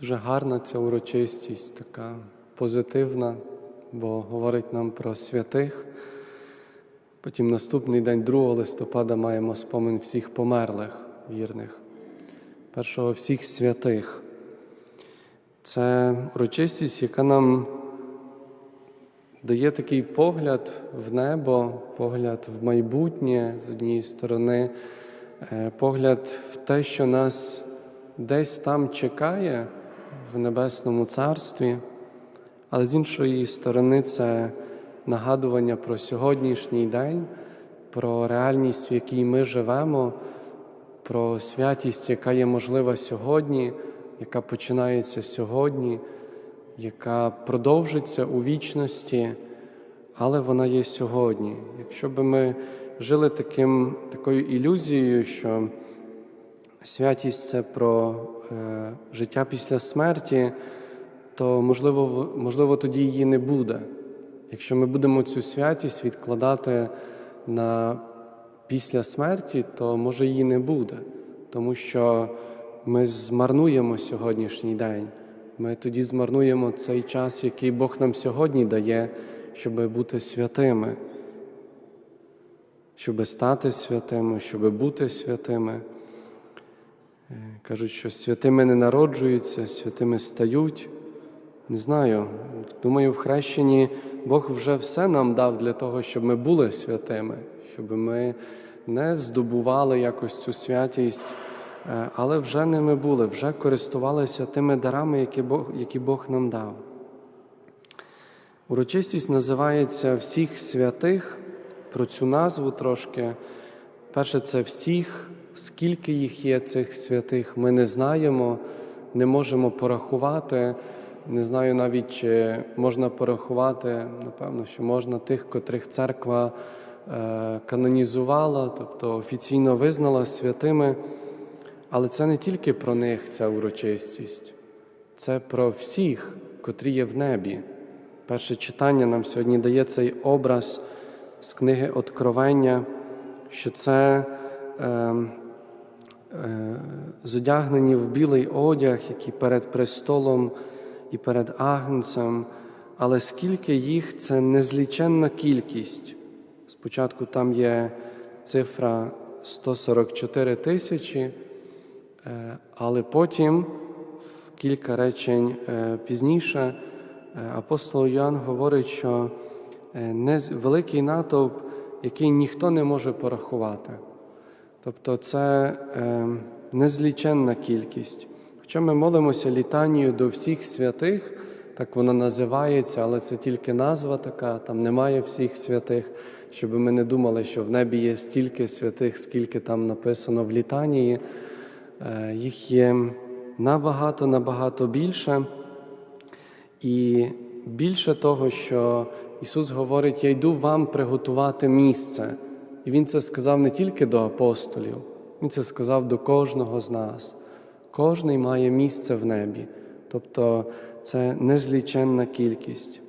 Дуже гарна ця урочистість, така позитивна, бо говорить нам про святих. Потім наступний день 2 листопада маємо спомин всіх померлих вірних, першого всіх святих. Це урочистість, яка нам дає такий погляд в небо, погляд в майбутнє з однієї сторони, е, погляд в те, що нас десь там чекає в Небесному Царстві, але з іншої сторони, це нагадування про сьогоднішній день, про реальність, в якій ми живемо, про святість, яка є можлива сьогодні, яка починається сьогодні, яка продовжиться у вічності, але вона є сьогодні. Якщо би ми жили таким, такою ілюзією, що святість це про е, життя після смерті, то можливо, можливо тоді її не буде. Якщо ми будемо цю святість відкладати на після смерті, то може її не буде, тому що ми змарнуємо сьогоднішній день. Ми тоді змарнуємо цей час, який Бог нам сьогодні дає, щоб бути святими, щоб стати святими, щоб бути святими. Е, Кажуть, що святими не народжуються, святими стають. Не знаю. Думаю, в хрещенні Бог вже все нам дав для того, щоб ми були святими, щоб ми не здобували якось цю святість, е, але вже ними були, вже користувалися тими дарами, які Бог, які Бог нам дав. Урочистість називається всіх святих. Про цю назву трошки. Перше, це всіх, скільки їх є цих святих, ми не знаємо, не можемо порахувати. Не знаю навіть, чи можна порахувати, напевно, що можна тих, котрих церква е, канонізувала, тобто офіційно визнала святими. Але це не тільки про них ця урочистість, це про всіх, котрі є в небі. Перше читання нам сьогодні дає цей образ з книги Откровення, що це е, е, зодягнені в білий одяг, які перед престолом і перед агнцем, але скільки їх це незліченна кількість. Спочатку там є цифра 144 тисячі, е, але потім, в кілька речень е, пізніше, е, апостол Йоанн говорить, що е, великий натовп, який ніхто не може порахувати. Тобто це е, незліченна кількість. Хоча ми молимося літанію до всіх святих, так вона називається, але це тільки назва така, там немає всіх святих, щоб ми не думали, що в небі є стільки святих, скільки там написано в літанії. Е, Їх є набагато, набагато більше. І більше того, що Ісус говорить, я йду вам приготувати місце. І Він це сказав не тільки до апостолів, Він це сказав до кожного з нас. Кожний має місце в небі. Тобто це незліченна кількість.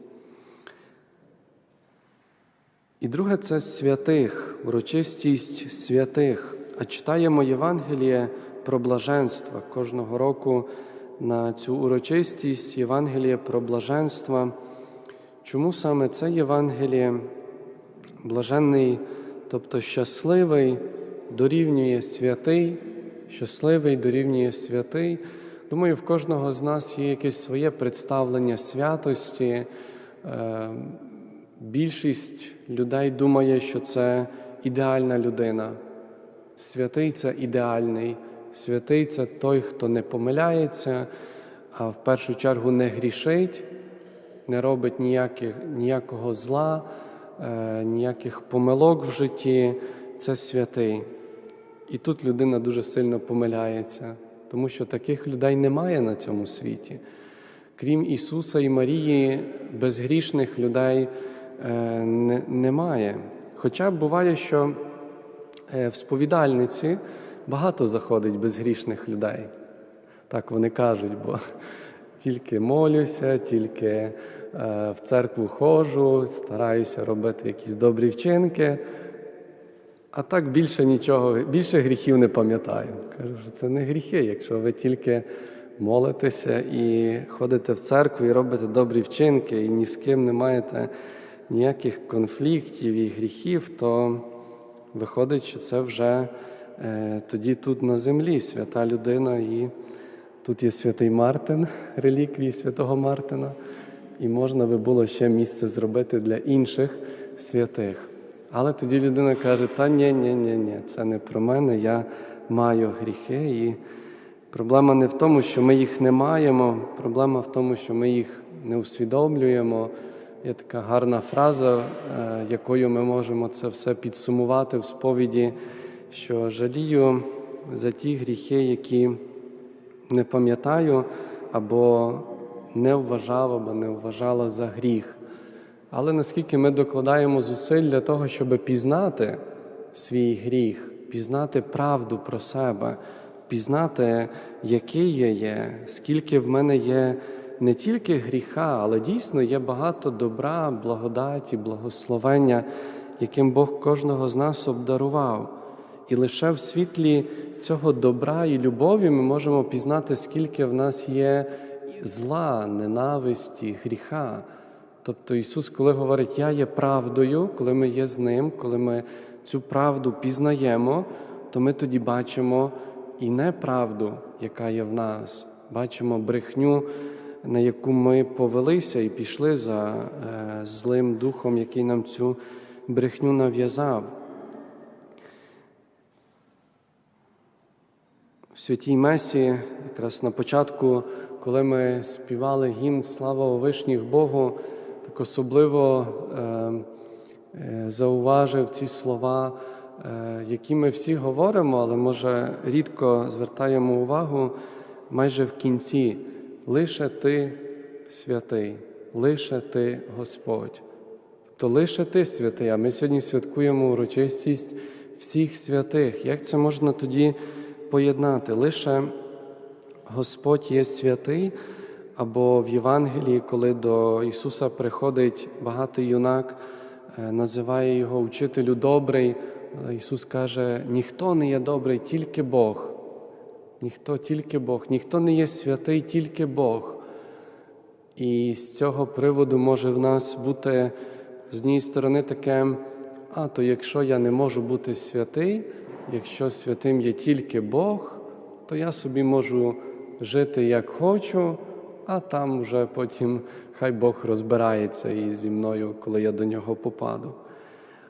І друге це святих, урочистість святих. А читаємо Євангеліє про блаженство кожного року на цю урочистість Євангеліє про блаженство. Чому саме це Євангеліє блаженний, тобто щасливий, дорівнює святий, щасливий дорівнює святий. Думаю, в кожного з нас є якесь своє представлення святості. Е, Більшість людей думає, що це ідеальна людина. Святий це ідеальний, святий це той, хто не помиляється, а в першу чергу не грішить, не робить ніяких, ніякого зла, ніяких помилок в житті. Це святий. І тут людина дуже сильно помиляється, тому що таких людей немає на цьому світі. Крім Ісуса і Марії, безгрішних людей е, не, немає. Хоча буває, що е, в сповідальниці багато заходить безгрішних людей. Так вони кажуть, бо тільки молюся, тільки е, в церкву ходжу, стараюся робити якісь добрі вчинки, а так більше нічого, більше гріхів не пам'ятаю. Кажу, що це не гріхи, якщо ви тільки молитеся і ходите в церкву і робите добрі вчинки, і ні з ким не маєте ніяких конфліктів і гріхів, то виходить, що це вже е, тоді тут на землі свята людина. І тут є святий Мартин, реліквії святого Мартина, і можна би було ще місце зробити для інших святих. Але тоді людина каже: Та ні, ні, ні, ні, це не про мене, я маю гріхи. І проблема не в тому, що ми їх не маємо, проблема в тому, що ми їх не усвідомлюємо. Є така гарна фраза, е, якою ми можемо це все підсумувати в сповіді, що жалію за ті гріхи, які не пам'ятаю або не вважав, або не вважала за гріх. Але наскільки ми докладаємо зусиль для того, щоб пізнати свій гріх, пізнати правду про себе, пізнати, який я є, скільки в мене є не тільки гріха, але дійсно є багато добра, благодаті, благословення, яким Бог кожного з нас обдарував. І лише в світлі цього добра і любові ми можемо пізнати, скільки в нас є зла, ненависті, гріха. Тобто Ісус, коли говорить, Я є правдою, коли ми є з Ним, коли ми цю правду пізнаємо, то ми тоді бачимо і неправду, яка є в нас, бачимо брехню, на яку ми повелися і пішли за е, злим духом, який нам цю брехню нав'язав. В святій Месі, якраз на початку, коли ми співали гімн Слава вишніх Богу, так особливо е, е, зауважив ці слова, е, які ми всі говоримо, але може рідко звертаємо увагу майже в кінці. Лише ти святий, лише ти Господь. То лише ти святий, а ми сьогодні святкуємо урочистість всіх святих. Як це можна тоді поєднати? Лише Господь є святий, або в Євангелії, коли до Ісуса приходить багатий юнак, е, називає його учителю добрий. Ісус каже: ніхто не є добрий, тільки Бог. Ніхто тільки Бог, ніхто не є святий, тільки Бог. І з цього приводу може в нас бути з однієї сторони таке, а то якщо я не можу бути святий, якщо святим є тільки Бог, то я собі можу жити як хочу, а там вже потім хай Бог розбирається і зі мною, коли я до нього попаду.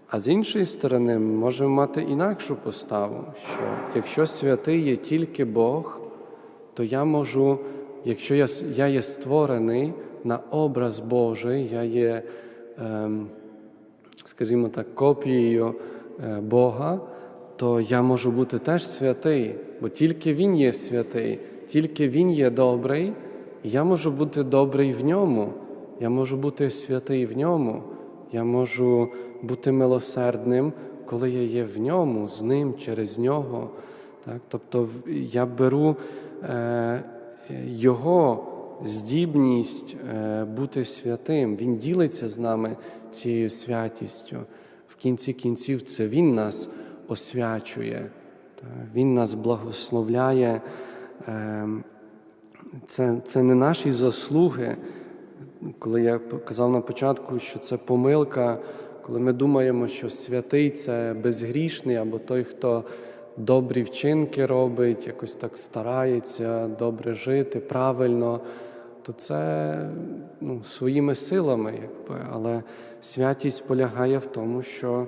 А з іншої сторони, ми можемо мати інакшу поставу, що якщо святий є тільки Бог, то я можу, якщо я я є створений на образ Божий, я є, ем, скажімо так, копією е, Бога, то я можу бути теж святий, бо тільки Він є святий, тільки Він є добрий, і я можу бути добрий в ньому, я можу бути святий в ньому, я можу бути милосердним, коли я є в ньому, з ним, через нього. Так? Тобто я беру е, Його здібність е, бути святим, Він ділиться з нами цією святістю. В кінці кінців це Він нас освячує. Він нас благословляє. Е, це, Це не наші заслуги. Коли я казав на початку, що це помилка, коли ми думаємо, що святий це безгрішний, або той, хто добрі вчинки робить, якось так старається добре жити, правильно, то це ну, своїми силами, якби. але святість полягає в тому, що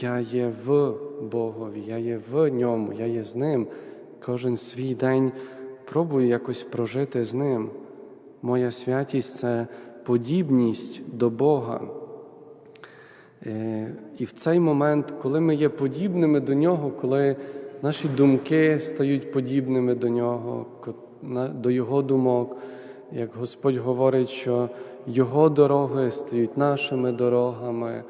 я є в Богові, я є в ньому, я є з ним. Кожен свій день пробую якось прожити з ним. Моя святість це подібність до Бога. Е, і в цей момент, коли ми є подібними до Нього, коли наші думки стають подібними до Нього, до Його думок, як Господь говорить, що Його дороги стають нашими дорогами,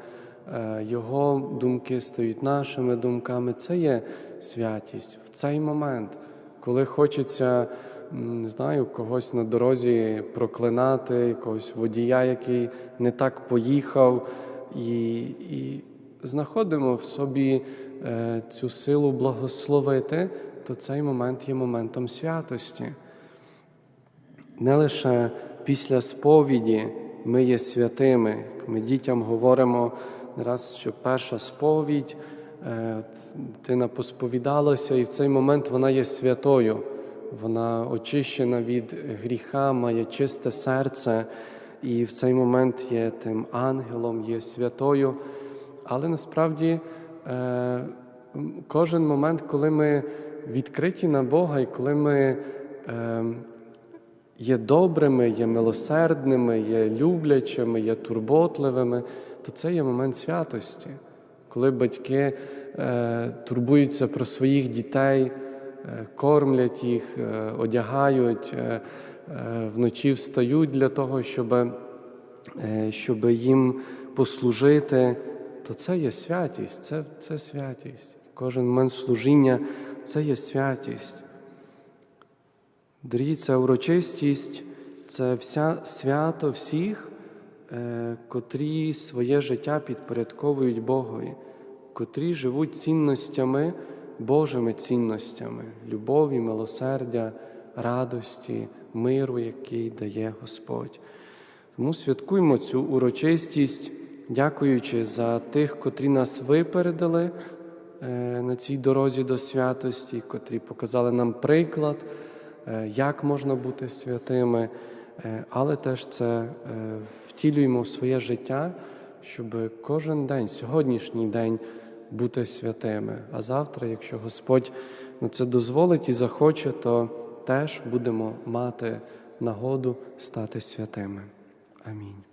Його думки стають нашими думками, це є святість в цей момент, коли хочеться не знаю, когось на дорозі проклинати, якогось водія, який не так поїхав, і і знаходимо в собі е, цю силу благословити, то цей момент є моментом святості. не лише після сповіді ми є святими. Як Ми дітям говоримо раз, що перша сповідь, е, дитина посповідалася, і в цей момент вона є святою. Вона очищена від гріха, має чисте серце, і в цей момент є тим ангелом, є святою. Але насправді е, кожен момент, коли ми відкриті на Бога, і коли ми е, є добрими, є милосердними, є люблячими, є турботливими, то це є момент святості, коли батьки е, турбуються про своїх дітей, е, кормлять їх, е, одягають, е, е, вночі встають для того, щоб, е, щоб їм послужити, то це є святість, це, це святість. Кожен момент служіння це є святість. Дорогі, це урочистість, це вся свято всіх, котрі своє життя підпорядковують Богові, котрі живуть цінностями, Божими цінностями, любові, милосердя, радості, миру, який дає Господь. Тому святкуємо цю урочистість, дякуючи за тих, котрі нас випередили е, на цій дорозі до святості, котрі показали нам приклад, е, як можна бути святими, е, але теж це е, втілюємо в своє життя, щоб кожен день, сьогоднішній день, бути святими. А завтра, якщо Господь на це дозволить і захоче, то теж будемо мати нагоду стати святими. Амінь.